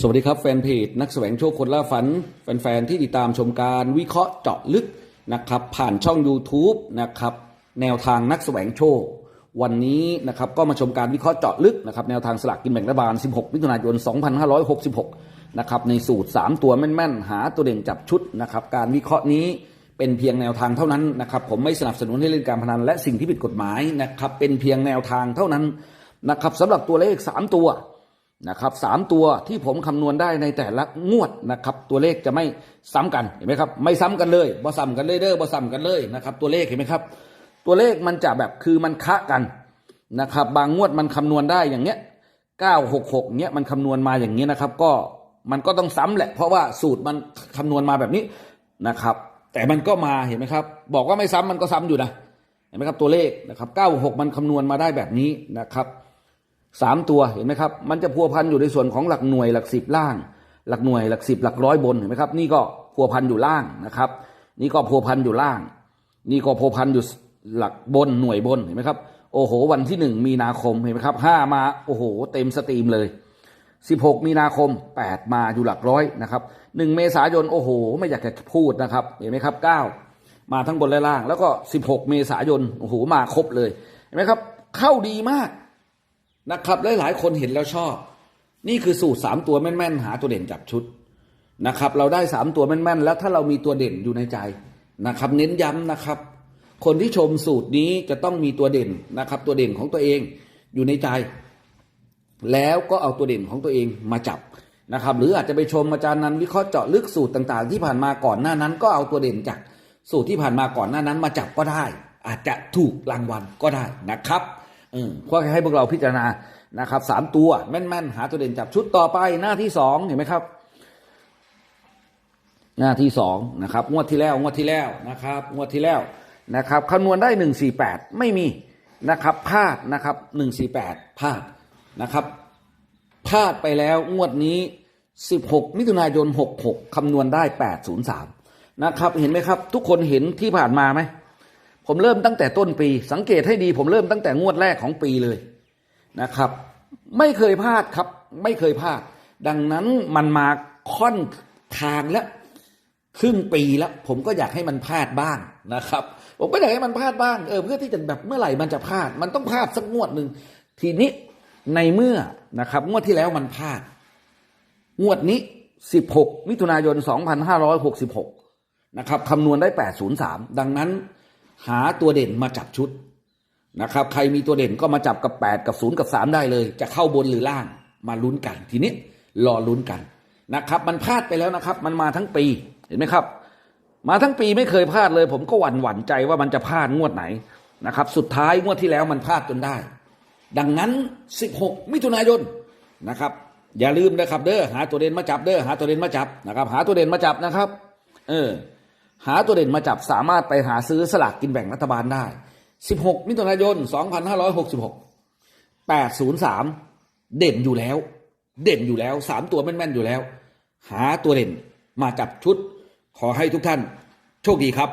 สวัสดีครับแฟนเพจนักแสวงโชคคนล่าฝัน แฟนๆที่ติดตามชมการวิเคราะห์เจาะลึกนะครับผ่านช่อง YouTube นะครับแนวทางนักแสวงโชค วันนี้นะครับก็มาชมการวิเคราะห์เจาะลึกนะครับแนวทางสลากกินแบ่งรัฐบาล 16 มิถุนายน 2566 นะครับในสูตร 3 ตัวแม่นๆ หาตัวเด่นจับชุดนะครับการวิเคราะห์นี้เป็นเพียงแนวทางเท่านั้นนะครับผมไม่สนับสนุนให้เล่นการพนันและสิ่งที่ผิดกฎหมายนะครับเป็นเพียงแนวทางเท่านั้นนะครับสำหรับตัวเลข 3 ตัว นะครับสามตัวที่ผมคำนวณได้ในแต่ละงวดนะครับ ตัวเลขจะไม่ซ้ำกันเห็นไหมครับ ไม่ซ้ำกันเลยบ่ซ้ำกันเลยเด้อบ่ซ้ำกันเลยนะครับ ตัวเลขเห็นไหมครับ ตัวเลขมันจะแบบคือมันคะกันนะครับ บางงวดมันคำนวณได้อย่างเงี้ย966เงี้ยมันคำนวณมาอย่างเงี้ยนะครับ ก็มันก็ต้องซ้ำแหละ เพราะว่าสูตรมันคำนวณมาแบบนี้นะครับ แต่มันก็มาเห็นไหมครับ บอกว่าไม่ซ้ำมันก็ซ้ำอยู่นะเห็นไหมครับตัวเลขนะครับ96มันคำนวณมาได้แบบนี้นะครับ สามตัวเห็นไหมครับ มันจะพัวพันอยู่ในส่วนของหลักหน่วยหลักสิบล่าง หลักหน่วยหลักสิบหลักร้อยบนเห็นไหมครับ นี่ก็พัวพันอยู่ล่างนะครับ นี่ก็พัวพันอยู่ล่าง นี่ก็พัวพันอยู่หลักบนหน่วยบนเห็นไหมครับ โอ้โห วันที่หนึ่งมีนาคมเห็นไหมครับห้ามาโอ้โห เต็มสตรีมเลยสิบหกมีนาคมแปดมาอยู่หลักร้อยนะครับหนึ่งเมษายนโอ้โห ไม่อยากจะพูดนะครับเห็นไหมครับเก้ามาทั้งบนและล่าง แล้วก็สิบหกเมษายนโอ้โหมาครบเลยเห็นไหมครับ เข้าดีมาก นะครับหลายๆคนเห็นแล้วชอบ นี่คือสูตรสามตัวแม่นๆ หาตัวเด่นจับชุดนะครับ เราได้สามตัวแม่นๆ แล้วถ้าเรามีตัวเด่นอยู่ในใจนะครับ เน้นย้ำนะครับ คนที่ชมสูตรนี้จะต้องมีตัวเด่นนะครับ ตัวเด่นของตัวเองอยู่ในใจ แล้วก็เอาตัวเด่นของตัวเองมาจับนะครับ หรืออาจจะไปชมอาจารย์นันวิเคราะห์เจาะลึกสูตรต่างๆ ที่ผ่านมาก่อนหน้านั้น ก็เอาตัวเด่นจากสูตรที่ผ่านมาก่อนหน้านั้นมาจับก็ได้ อาจจะถูกรางวัลก็ได้นะครับ ก็ให้พวกเราพิจารณานะครับสามตัวแม่นๆ หาตัวเด่นจับชุดต่อไปหน้าที่สองเห็นไหมครับ หน้าที่สองนะครับงวดที่แล้วงวดที่แล้วนะครับงวดที่แล้วนะครับคำนวณได้หนึ่งสี่แปดไม่มีนะครับพลาดนะครับหนึ่งสี่แปดพลาดนะครับพลาดไปแล้วงวดนี้สิบหกมิถุนายนหกหกคำนวณได้แปดศูนย์สามนะครับ เห็นไหมครับ ทุกคนเห็นที่ผ่านมาไหม ผมเริ่มตั้งแต่ต้นปี สังเกตให้ดี ผมเริ่มตั้งแต่งวดแรกของปีเลยนะครับ ไม่เคยพลาดครับ ไม่เคยพลาด ดังนั้นมันมาค่อนทางแล้วครึ่งปีแล้ว ผมก็อยากให้มันพลาดบ้างนะครับ ผมก็อยากให้มันพลาดบ้างเออเพื่อที่จะแบบเมื่อไหร่มันจะพลาด มันต้องพลาดสักงวดหนึ่งทีนี้ในเมื่อนะครับ งวดที่แล้วมันพลาด งวดนี้ 16 มิถุนายน 2566 นะครับคำนวณได้ 803 ดังนั้น หาตัวเด่นมาจับชุดนะครับ ใครมีตัวเด่นก็มาจับกับ 8 กับ 0 กับ 3 ได้เลย จะเข้าบนหรือล่างมาลุ้นกัน ทีนี้รอลุ้นกันนะครับ มันพลาดไปแล้วนะครับ มันมาทั้งปีเห็นไหมครับ มาทั้งปีไม่เคยพลาดเลย ผมก็หวั่นหวั่นใจว่ามันจะพลาดงวดไหนนะครับ สุดท้ายงวดที่แล้วมันพลาดจนได้ ดังนั้น 16 มิถุนายนนะครับ อย่าลืมนะครับ เด้อหาตัวเด่นมาจับเด้อหาตัวเด่นมาจับนะครับ หาตัวเด่นมาจับนะครับ เออ หาตัวเด่นมาจับสามารถไปหาซื้อสลากกินแบ่งรัฐบาลได้ 16 มิถุนายน 2566 803 เด่นอยู่แล้ว เด่นอยู่แล้ว 3 ตัวแม่นๆอยู่แล้ว หาตัวเด่นมาจับชุด ขอให้ทุกท่าน โชคดีครับ